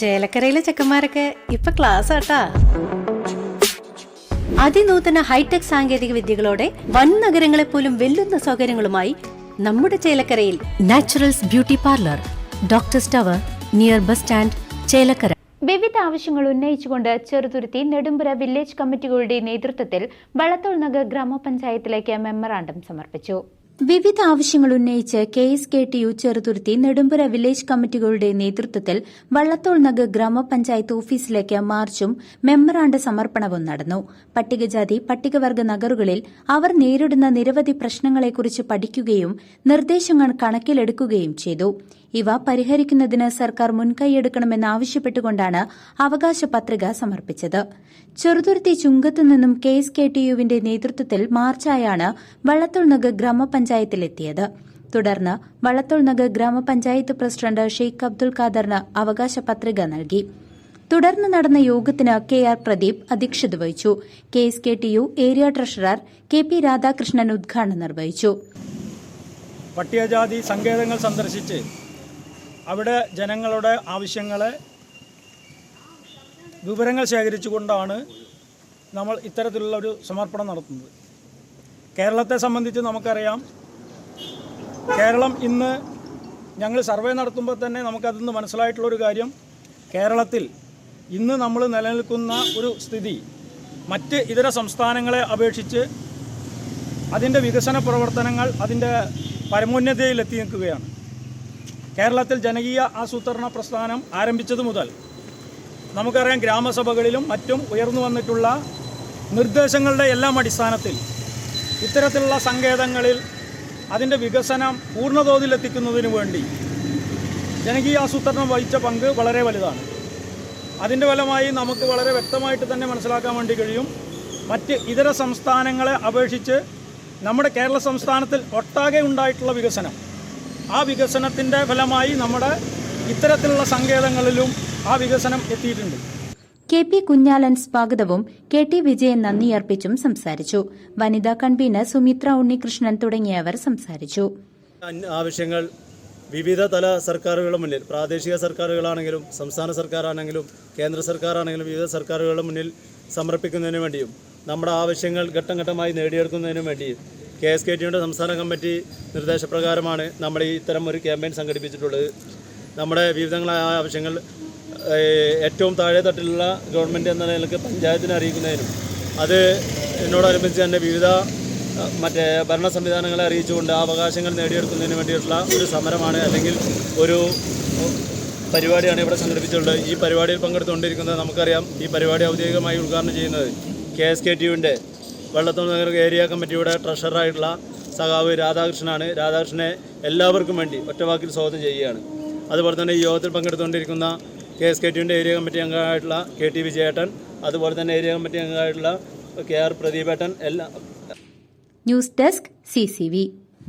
ചേലക്കരയിലെ ചെക്കന്മാരൊക്കെ ഇപ്പൊ ക്ലാസ് ആട്ടാ. അതിനൂതന ഹൈടെക് സാങ്കേതിക വിദ്യകളോടെ വൻ നഗരങ്ങളെ പോലും വെല്ലുന്ന സൗകര്യങ്ങളുമായി നമ്മുടെ ചേലക്കരയിൽ Naturals beauty parlour doctor tower near bus stand Chelakkara. വിവിധ ആവശ്യങ്ങൾ ഉന്നയിച്ചുകൊണ്ട് ചെറുതുരുത്തി നെടുമ്പുര വില്ലേജ് കമ്മിറ്റികളുടെ നേതൃത്വത്തിൽ വളത്തോൾ നഗർ ഗ്രാമപഞ്ചായത്തിലേക്ക് മെമ്മറാണ്ടം സമർപ്പിച്ചു. വിവിധ ആവശ്യങ്ങൾ ഉന്നയിച്ച് K S K T U Cheruthuruthy Nedumpura village കമ്മിറ്റികളുടെ നേതൃത്വത്തിൽ വള്ളത്തോൾ നഗർ ഗ്രാമപഞ്ചായത്ത് ഓഫീസിലേക്ക് മാർച്ചും മെമ്മറാണ്ട് സമർപ്പണവും നടന്നു. പട്ടികജാതി പട്ടികവർഗ നഗറുകളിൽ അവർ നേരിടുന്ന നിരവധി പ്രശ്നങ്ങളെക്കുറിച്ച് പഠിക്കുകയും നിർദ്ദേശങ്ങൾ കണക്കിലെടുക്കുകയും ചെയ്തു. ഇവ പരിഹരിക്കുന്നതിന് സർക്കാർ മുൻകൈയെടുക്കണമെന്നാവശ്യപ്പെട്ടുകൊണ്ടാണ് അവകാശ പത്രിക സമർപ്പിച്ചത്. ചെറുതുരുത്തി ചുങ്കത്തു നിന്നും കെ എസ് കെ ടി യുവിന്റെ നേതൃത്വത്തിൽ മാർച്ചായാണ് വള്ളത്തോൾ നഗർ ഗ്രാമപഞ്ചായത്തിലെത്തിയത്. തുടർന്ന് വള്ളത്തോൾ നഗർ ഗ്രാമപഞ്ചായത്ത് പ്രസിഡന്റ് ഷെയ്ഖ് അബ്ദുൽ ഖാദറിന് അവകാശ പത്രിക നൽകി. തുടർന്ന് നടന്ന യോഗത്തിന് കെ ആർ പ്രദീപ് അധ്യക്ഷത വഹിച്ചു. K S K T U area treasurer K P Radhakrishnan ഉദ്ഘാടനം നിർവഹിച്ചു. പട്ടികജാതി സങ്കേതങ്ങൾ സന്ദർശിച്ച് അവിടെ ജനങ്ങളുടെ ആവശ്യങ്ങളെ വിവരങ്ങൾ ശേഖരിച്ചുകൊണ്ടാണ് നമ്മൾ ഇത്തരത്തിലുള്ള ഒരു സമർപ്പണം നടത്തുന്നത്. കേരളത്തെ സംബന്ധിച്ച് നമുക്കറിയാം കേരളം ഇന്ന് ഞങ്ങൾ സർവേ നടത്തുമ്പോൾ തന്നെ നമുക്കതിന്ന് മനസ്സിലായിട്ടുള്ളൊരു കാര്യം കേരളത്തിൽ ഇന്ന് നമ്മൾ നിലനിൽക്കുന്ന ഒരു സ്ഥിതി മറ്റ് ഇതര സംസ്ഥാനങ്ങളെ അപേക്ഷിച്ച് അതിന്റെ വികസന പ്രവർത്തനങ്ങൾ അതിന്റെ പരമോന്നതയിൽ എത്തി നിൽക്കുകയാണ്. കേരളത്തിൽ ജനകീയ ആസൂത്രണ പ്രസ്ഥാനം ആരംഭിച്ചതു മുതൽ നമുക്കറിയാം ഗ്രാമസഭകളിലും മറ്റും ഉയർന്നു വന്നിട്ടുള്ള നിർദ്ദേശങ്ങളുടെ എല്ലാം അടിസ്ഥാനത്തിൽ ഇത്തരത്തിലുള്ള സങ്കേതങ്ങളിൽ അതിന്റെ വികസനം പൂർണതോതിൽ എത്തിക്കുന്നതിന് വേണ്ടി ജനകീയ ആസൂത്രണം വഹിച്ച പങ്ക് വളരെ വലുതാണ്. അതിന്റെ ഫലമായി നമുക്ക് വളരെ വ്യക്തമായിട്ട് തന്നെ മനസ്സിലാക്കാൻ വേണ്ടി കഴിയും. മറ്റ് ഇതര സംസ്ഥാനങ്ങളെ അപേക്ഷിച്ച് നമ്മുടെ കേരള സംസ്ഥാനത്തിൽ ഒട്ടാകെ ഉണ്ടായിട്ടുള്ള വികസനം ആ വികസനത്തിന്റെ ഫലമായി നമ്മുടെ ഇത്തരത്തിലുള്ള സങ്കേതങ്ങളിലും ആ വികസനം എത്തിയിട്ടുണ്ട്. കെ പി കുഞ്ഞാലൻ സ്വാഗതവും കെ ടി വിജയൻ നന്ദിയർപ്പിച്ചും സംസാരിച്ചു. വനിതാ കൺവീനർ സുമിത്ര ഉണ്ണികൃഷ്ണൻ തുടങ്ങിയവർ സംസാരിച്ചു. ആവശ്യങ്ങൾ വിവിധ തല സർക്കാരുകളുടെ മുന്നിൽ പ്രാദേശിക സർക്കാരുകളാണെങ്കിലും സംസ്ഥാന സർക്കാരാണെങ്കിലും കേന്ദ്ര സർക്കാരാണെങ്കിലും വിവിധ സർക്കാരുകളുടെ മുന്നിൽ സമർപ്പിക്കുന്നതിന് വേണ്ടിയും നമ്മുടെ ആവശ്യങ്ങൾ ഘട്ടം ഘട്ടമായി നേടിയെടുക്കുന്നതിനു വേണ്ടിയും കെ എസ് കെ ടിയുടെ സംസ്ഥാന കമ്മിറ്റി നിർദ്ദേശപ്രകാരമാണ് നമ്മൾ ഈ ഇത്തരം ഒരു ക്യാമ്പയിൻ സംഘടിപ്പിച്ചിട്ടുള്ളത്. നമ്മുടെ വിവിധങ്ങളായ ആവശ്യങ്ങൾ ഏറ്റവും താഴെ തട്ടിലുള്ള ഗവൺമെന്റ് എന്ന നിലയ്ക്ക് പഞ്ചായത്തിനെ അറിയിക്കുന്നതിനും അത് എന്നോടനുബന്ധിച്ച് തന്നെ വിവിധ മറ്റേ ഭരണ സംവിധാനങ്ങളെ അറിയിച്ചുകൊണ്ട് ആ അവകാശങ്ങൾ നേടിയെടുക്കുന്നതിന് വേണ്ടിയിട്ടുള്ള ഒരു സമരമാണ് അല്ലെങ്കിൽ ഒരു പരിപാടിയാണ് ഇവിടെ സംഘടിപ്പിച്ചിട്ടുള്ളത്. ഈ പരിപാടിയിൽ പങ്കെടുത്തുകൊണ്ടിരിക്കുന്നത് നമുക്കറിയാം. ഈ പരിപാടി ഔദ്യോഗികമായി ഉദ്ഘാടനം ചെയ്യുന്നത് കെ എസ് കെ ടി യുവിന്റെ വെള്ളത്തോൾ നഗർ ഏരിയ കമ്മിറ്റിയുടെ ട്രഷററായിട്ടുള്ള സഖാവ് രാധാകൃഷ്ണനാണ്. രാധാകൃഷ്ണനെ എല്ലാവർക്കും വേണ്ടി ഒറ്റവാക്കിൽ സ്വാഗതം ചെയ്യുകയാണ്. അതുപോലെ തന്നെ ഈ യോഗത്തിൽ പങ്കെടുത്തുകൊണ്ടിരിക്കുന്ന കെ എസ് കെ ടിയുടെ ഏരിയ കമ്മിറ്റി അംഗമായിട്ടുള്ള കെ ടി വിജയേട്ടൻ അതുപോലെ തന്നെ ഏരിയ കമ്മിറ്റി അംഗമായിട്ടുള്ള കെ ആർ പ്രദീപേട്ടൻ എല്ലാ ന്യൂസ് ഡെസ്ക് സി